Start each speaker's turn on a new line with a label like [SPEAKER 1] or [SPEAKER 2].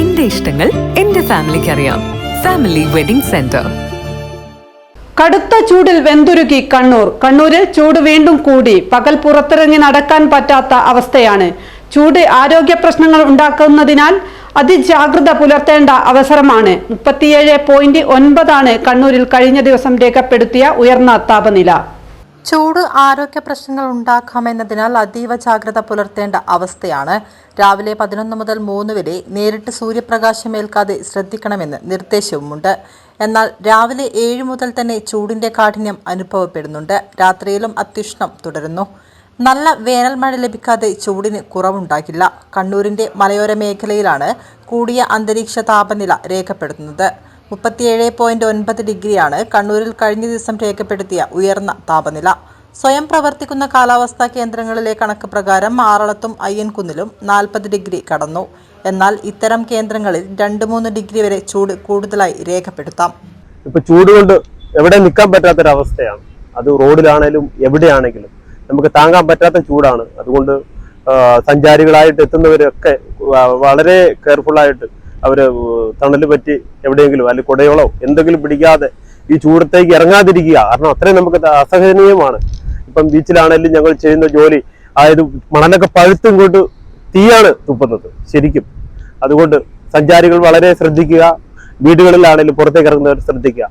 [SPEAKER 1] എന്റെ ഇഷ്ടങ്ങൾ എന്റെ ഫാമിലിക്ക് അറിയാം ഫാമിലി വെഡിംഗ് സെന്റർ
[SPEAKER 2] കടുത്ത ചൂടിൽ വെന്തുരുകി കണ്ണൂർ. കണ്ണൂരിൽ ചൂട് വീണ്ടും കൂടി. പകൽ പുറത്തിറങ്ങി നടക്കാൻ പറ്റാത്ത അവസ്ഥയാണ്. ചൂട് ആരോഗ്യ പ്രശ്നങ്ങൾ ഉണ്ടാക്കുന്നതിനാൽ അതിജാഗ്രത പുലർത്തേണ്ട അവസരമാണ്. മുപ്പത്തിയേഴ് പോയിന്റ് ഒൻപതാണ് കണ്ണൂരിൽ കഴിഞ്ഞ ദിവസം രേഖപ്പെടുത്തിയ ഉയർന്ന താപനില.
[SPEAKER 3] ചൂട് ആരോഗ്യ പ്രശ്നങ്ങൾ ഉണ്ടാക്കാമെന്നതിനാൽ അതീവ ജാഗ്രത പുലർത്തേണ്ട അവസ്ഥയാണ്. രാവിലെ പതിനൊന്ന് മുതൽ മൂന്ന് വരെ നേരിട്ട് സൂര്യപ്രകാശം ഏൽക്കാതെ ശ്രദ്ധിക്കണമെന്ന് നിർദ്ദേശവുമുണ്ട്. എന്നാൽ രാവിലെ ഏഴ് മുതൽ തന്നെ ചൂടിന്റെ കാഠിന്യം അനുഭവപ്പെടുന്നുണ്ട്. രാത്രിയിലും അത്യുഷ്ണം തുടരുന്നു. നല്ല വേനൽ മഴ ലഭിക്കാതെ ചൂടിന് കുറവുണ്ടാകില്ല. കണ്ണൂരിന്റെ മലയോര മേഖലയിലാണ് കൂടിയ അന്തരീക്ഷ താപനില രേഖപ്പെടുത്തുന്നത്. മുപ്പത്തിയേഴ് പോയിന്റ് ഒൻപത് ഡിഗ്രിയാണ് കണ്ണൂരിൽ കഴിഞ്ഞ ദിവസം രേഖപ്പെടുത്തിയ ഉയർന്ന താപനില. സ്വയം പ്രവർത്തിക്കുന്ന കാലാവസ്ഥാ കേന്ദ്രങ്ങളിലെ കണക്ക് പ്രകാരം ആറളത്തും അയ്യൻകുന്നിലും നാൽപ്പത് ഡിഗ്രി കടന്നു. എന്നാൽ ഇത്തരം കേന്ദ്രങ്ങളിൽ രണ്ട് മൂന്ന് ഡിഗ്രി വരെ ചൂട് കൂടുതലായി രേഖപ്പെടുത്താം.
[SPEAKER 4] ഇപ്പൊ ചൂട് കൊണ്ട് എവിടെ നിൽക്കാൻ പറ്റാത്തൊരവസ്ഥയാണ്. അത് റോഡിലാണെങ്കിലും എവിടെയാണെങ്കിലും നമുക്ക് താങ്ങാൻ പറ്റാത്ത ചൂടാണ്. അതുകൊണ്ട് സഞ്ചാരികളായിട്ട് എത്തുന്നവരൊക്കെ വളരെ കെയർഫുൾ ആയിട്ട് തണൽ പറ്റി എവിടെയെങ്കിലും അല്ലെങ്കിൽ കുടയോളോ എന്തെങ്കിലും പിടിക്കാതെ ഈ ചൂടത്തേക്ക് ഇറങ്ങാതിരിക്കുക. കാരണം അത്രയും നമുക്ക് അസഹനീയമാണ്. ഇപ്പം ബീച്ചിലാണെങ്കിലും ഞങ്ങൾ ചെയ്യുന്ന ജോലി അതായത് മണലൊക്കെ പഴുത്തും കൊണ്ട് തീയാണ് തുപ്പുന്നത് ശരിക്കും. അതുകൊണ്ട് സഞ്ചാരികൾ വളരെ ശ്രദ്ധിക്കുക. വീടുകളിലാണെങ്കിലും പുറത്തേക്ക് ഇറങ്ങുന്നവർ ശ്രദ്ധിക്കുക.